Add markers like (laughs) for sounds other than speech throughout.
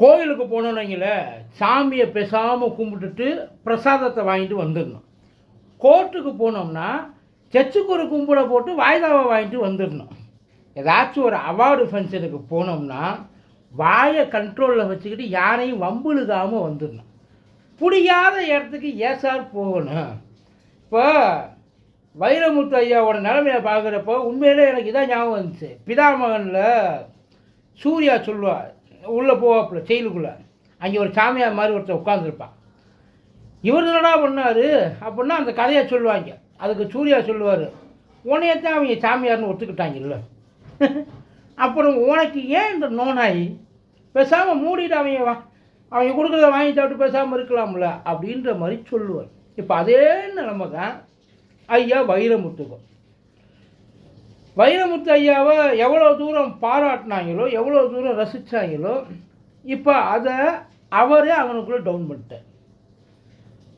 கோயிலுக்கு போனோன்னீங்கள சாமியை பேசாமல் கும்பிட்டுட்டு பிரசாதத்தை வாங்கிட்டு வந்துடணும். கோர்ட்டுக்கு போனோம்னா சர்ச்சுக்கு ஒரு கும்பிட போட்டு வாய்தாவை வாங்கிட்டு வந்துடணும். ஏதாச்சும் ஒரு அவார்டு ஃபங்க்ஷனுக்கு போனோம்னா வாயை கண்ட்ரோலில் வச்சுக்கிட்டு யாரையும் வம்புழுகாமல் வந்துடணும். பிடிக்காத இடத்துக்கு ஏசார் போகணும். இப்போ வைரமுத்து ஐயாவோட நிலைமையை பார்க்குறப்போ உண்மையிலே எனக்கு இதான் ஞாபகம் வந்துச்சு. பிதாமகனில் சூர்யா சொல்லுவார் உள்ளே போவாப்புல செயலுக்குள்ளே. அங்கே ஒரு சாமியார் மாதிரி ஒருத்தர் உட்காந்துருப்பான் இவர் என்னடா பண்ணார்? அப்படின்னா அந்த கதையை சொல்லுவாங்க. அதுக்கு சூர்யா சொல்லுவார் உனையத்தான் அவங்க சாமியார்னு ஒத்துக்கிட்டாங்கல்ல. (laughs) அப்புறம் உனக்கு ஏன் இந்த நோனாயி? பேசாமல் மூடிட்டு அவங்க வா அவங்க கொடுக்குறத வாங்கி சாப்பிட்டு பேசாமல் இருக்கலாம்ல அப்படின்ற மாதிரி சொல்லுவார். இப்போ அதே நிலைமை தான் ஐயா வைரமுத்துக்கும். வைரமுத்து ஐயாவை எவ்வளோ தூரம் பாராட்டினாங்களோ எவ்வளோ தூரம் ரசித்தாங்களோ இப்போ அதை அவரே அவனுக்குள்ளே டவுன் பண்ணிட்டார்.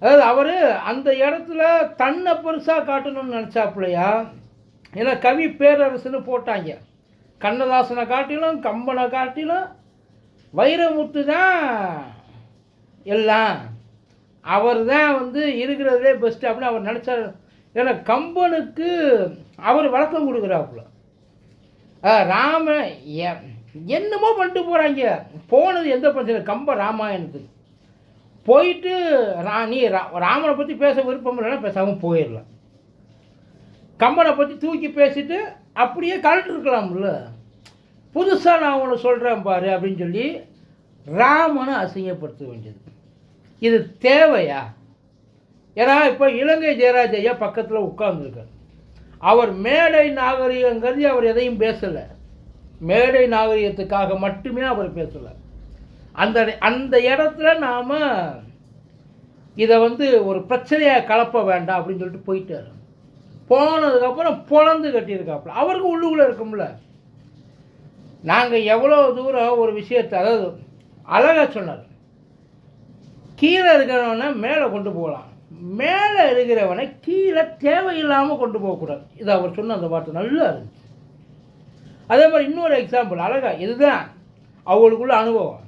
அதாவது அவர் அந்த இடத்துல தன்னை பெருசாக காட்டணும்னு நினச்சாப்புலையா? ஏன்னா கவி பேரரசுன்னு போட்டாங்க. கண்ணதாசனை காட்டிலும் கம்பனை காட்டிலும் வைரமுத்து தான் எல்லாம். அவர் தான் வந்து இருக்கிறதுலே பெஸ்ட்டு அப்படின்னு அவர் நினச்சார். ஏன்னா கம்பனுக்கு அவர் வழக்கம் கொடுக்குறாப்புல. ராம என்னமோ பண்ணிட்டு போகிறாங்க போனது எந்த பிரச்சனை கம்ப ராமாயணத்துக்கு. போயிட்டு ரா நீ ரா- ராமனை பற்றி பேச விருப்பம் இல்லைன்னா பேசாமல் போயிடலாம். கம்பனை பற்றி தூக்கி பேசிட்டு அப்படியே கலட்டுருக்கலாம்ல புதுசாக நான் உன்னை சொல்கிறேன் பாரு அப்படின்னு சொல்லி ராமனை அசிங்கப்படுத்த வேண்டியது. இது தேவையா? ஏன்னா இப்போ இலங்கை ஜெயராஜ் ஐயா பக்கத்தில் உட்கார்ந்துருக்கார். அவர் மேடை நாகரிகங்கிறது அவர் எதையும் பேசலை. மேடை நாகரிகத்துக்காக மட்டுமே அவர் பேசலை. அந்த அந்த இடத்துல நாம் இதை வந்து ஒரு பிரச்சனையாக கலப்ப வேண்டாம் அப்படின்னு சொல்லிட்டு போயிட்டார். போனதுக்கப்புறம் பொழந்து கட்டியிருக்காப்புல. அவருக்கு உள்ளுக்குள்ளே இருக்கும்ல. நாங்கள் எவ்வளோ தூரம் ஒரு விஷயத்தை அதாவது அழகாக சொன்னார். கீழே இருக்கிறவன மேலே கொண்டு போகலாம். மேலே இருக்கிறவனை கீழே தேவையில்லாமல் கொண்டு போகக்கூடாது. இது அவர் சொன்ன அந்த வார்த்தை நல்லா இருந்துச்சு. அதே மாதிரி இன்னொரு எக்ஸாம்பிள் அழகா இதுதான் அவங்களுக்குள்ள அனுபவம்.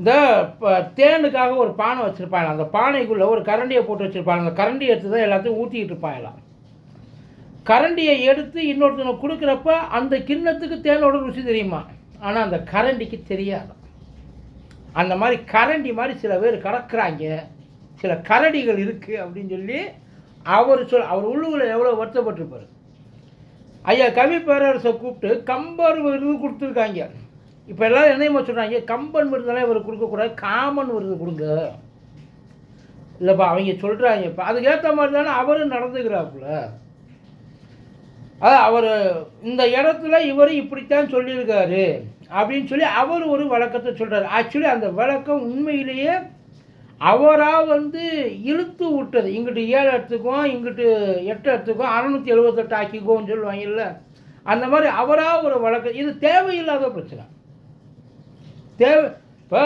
இந்த தேனுக்காக ஒரு பானை வச்சுருப்பாங்க அந்த பானைக்குள்ளே ஒரு கரண்டியை போட்டு வச்சுருப்பாங்க அந்த கரண்டி எடுத்து தான் எல்லாத்தையும் ஊற்றிக்கிட்டு இருப்பாங்களாம் கரண்டியை எடுத்து இன்னொருத்தனை கொடுக்குறப்ப அந்த கிண்ணத்துக்கு தேனோட ருசி தெரியுமா? ஆனால் அந்த கரண்டிக்கு தெரியாது. அந்த மாதிரி கரண்டி மாதிரி சில பேர் கடக்கிறாங்க சில கரடிகள் இருக்குது அப்படின்னு சொல்லி அவர் சொல் அவர் உள்ளுகளை எவ்வளோ வருத்தப்பட்டிருப்பார். ஐயா கவி பேரரசை கூப்பிட்டு கம்பர் விருது கொடுத்துருக்காங்க. இப்போ எல்லாரும் என்னையுமா சொல்கிறாங்க கம்பன் விருதெல்லாம் இவர் கொடுக்கக்கூடாது காமன் விருது கொடுங்க. இல்லைப்பா அவங்க சொல்கிறாங்க இப்போ அதுக்கேற்ற மாதிரி தானே அவரும் நடந்துக்கிறாப்புல. அதான் அவர் இந்த இடத்துல இவர் இப்படித்தான் சொல்லியிருக்காரு அப்படின்னு சொல்லி அவர் ஒரு வழக்கத்தை சொல்கிறார் ஆக்சுவலி அந்த வழக்கம் உண்மையிலேயே அவராக வந்து இழுத்து விட்டது. இங்கிட்டு ஏழு இடத்துக்கும் இங்கிட்டு எட்டு இடத்துக்கும் அறநூற்றி எழுபத்தெட்டு ஆக்கிக்கோன்னு சொல்லுவாங்கல்ல. அந்த மாதிரி அவராக ஒரு வழக்கம் இது தேவையில்லாத பிரச்சனை. தேவை இப்போ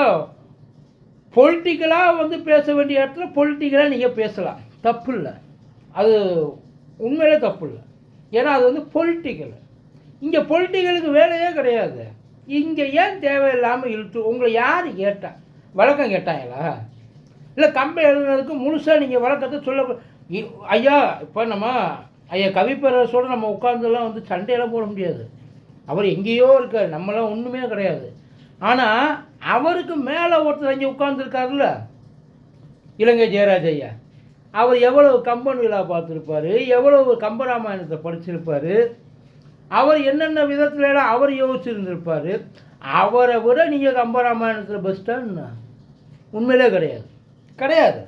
பொலிட்டிக்கலாக வந்து பேச வேண்டிய இடத்துல பொலிட்டிக்கலாக நீங்கள் பேசலாம். தப்பு இல்லை அது உண்மையிலே தப்பு இல்லை ஏன்னா அது வந்து பொலிட்டிக்கல் இங்கே பொலிட்டிக்கலுக்கு வேலையே கிடையாது. இங்கே ஏன் தேவையில்லாமல் இழுத்து உங்களை யார் கேட்டா வழக்கம் கேட்டாங்களா இல்லை கம்பி எழுதுனதுக்கு முழுசாக நீங்கள் வழக்கத்தை சொல்ல ஐயா இப்போ நம்ம ஐயா கவிப்பேரரசோடு நம்ம உட்காந்துலாம் வந்து சண்டையெல்லாம் போட முடியாது. அவர் எங்கேயோ இருக்கார். நம்மளாம் ஒன்றுமே கிடையாது. ஆனால் அவருக்கு மேலே ஒருத்தர் அங்கே உட்கார்ந்துருக்காருல்ல? இலங்கை ஜெயராஜ் ஐயா. அவர் எவ்வளவு கம்பன் விழா பார்த்துருப்பாரு? எவ்வளவு கம்பராமாயணத்தை படிச்சிருப்பார்? அவர் என்னென்ன விதத்துலலாம் அவர் யோசிச்சிருந்திருப்பார்? அவரை விட நீங்கள் கம்பராமாயணத்தில் பெஸ்ட்டான்னு உண்மையிலே கிடையாது. கிடையாது.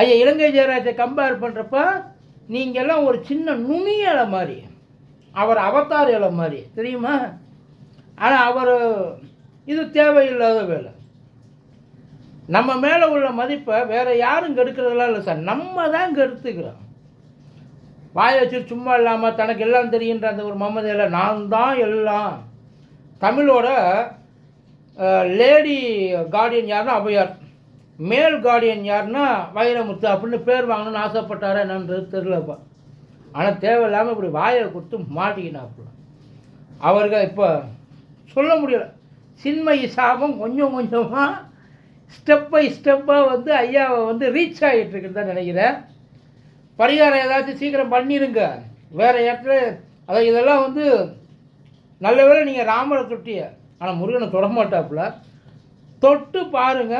ஐயா இலங்கை ஜெயராஜை கம்பேர் பண்ணுறப்ப நீங்கள்லாம் ஒரு சின்ன நுனி இலை மாதிரி. அவர் அவதார் இலை மாதிரி தெரியுமா? ஆனால் அவர் இது தேவையில்லாத வேலை. நம்ம மேலே உள்ள மதிப்பை வேறு யாரும் கெடுக்கிறதெல்லாம் இல்லை சார். நம்ம தான் கெடுத்துக்கிறோம். வாயை வச்சு சும்மா இல்லாமல் தனக்கு எல்லாம் தெரியுன்ற அந்த ஒரு மமதையில் நான் தான் எல்லாம். தமிழோட லேடி கார்டியன் யாருன்னா அவையார் மேல் கார்டியன் யாருன்னா வைரமுத்து அப்படின்னு பேர் வாங்கணும்னு ஆசைப்பட்டாரா என்னன்றது தெரிலப்பா ஆனால் தேவையில்லாமல் இப்படி வாயை கொடுத்து மாட்டிக்கினாப்புல. அவர்கள் இப்போ சொல்ல முடியல. சின்மயி சாபம் கொஞ்சம் கொஞ்சமாக ஸ்டெப் பை ஸ்டெப்பாக வந்து ஐயாவை வந்து ரீச் ஆகிட்டுருக்குன்னு தான் நினைக்கிறேன். பரிகாரம் ஏதாச்சும் சீக்கிரம் பண்ணிடுங்க வேறு இடத்துல அதாவது இதெல்லாம் வந்து நல்ல வேலை நீங்கள் ராமரை தொட்டிய ஆனால் முருகனை தொட மாட்டாப்புல. தொட்டு பாருங்க.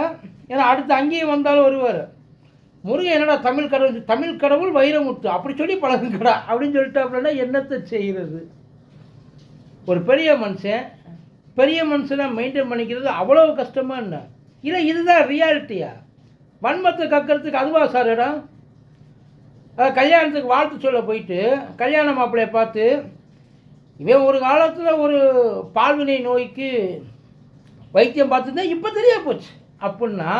ஏன்னா அடுத்து அங்கேயும் வந்தாலும் வருவார். முருகன் என்னடா தமிழ் கடவுள் தமிழ் கடவுள் வைரமுத்து அப்படி சொல்லி பழகுங்கடா அப்படின்னு சொல்லிட்டாப்புலன்னா என்னத்தை செய்கிறது ஒரு பெரிய மனுஷன் பெரிய மனுஷனை மெயின்டைன் பண்ணிக்கிறது அவ்வளோ கஷ்டமாக என்ன? இல்லை இதுதான் ரியாலிட்டியா வன்மத்தை கக்கிறதுக்கு அதுவா சார் இடம்? கல்யாணத்துக்கு வாழ்த்து சொல்ல போயிட்டு கல்யாண மாப்பிள்ளையை பார்த்து இவன் ஒரு காலத்தில் ஒரு பால்வினை நோய்க்கு வைத்தியம் பார்த்துருந்தா இப்போ தெரிய போச்சு. அப்படின்னா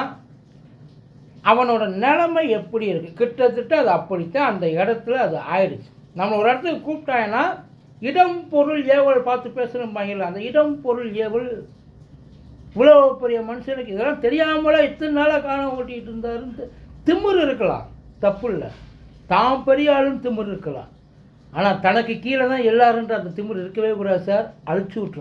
அவனோட நிலைமை எப்படி இருக்குது கிட்டத்தட்ட அது அப்படித்தான். அந்த இடத்துல அது ஆயிடுச்சு. நம்ம ஒரு இடத்துக்கு கூப்பிட்டாங்கன்னா இடம் பொருள் ஏவல் பார்த்து பேசணும்பாங்கல்ல அந்த இடம் பொருள் ஏவல் இவ்வளோ பெரிய மனுஷனுக்கு இதெல்லாம் தெரியாமலே இத்தனை நாளாக காண ஓட்டிகிட்டு இருந்தாருன்னு திமிரு இருக்கலாம். தப்பு இல்லை. தான் பெரிய ஆளுன்னு திமிரு இருக்கலாம். ஆனால் தனக்கு கீழே தான் எல்லாருன்ற அந்த திமிர் இருக்கவே கூடாது சார். அழிச்சு விட்ரு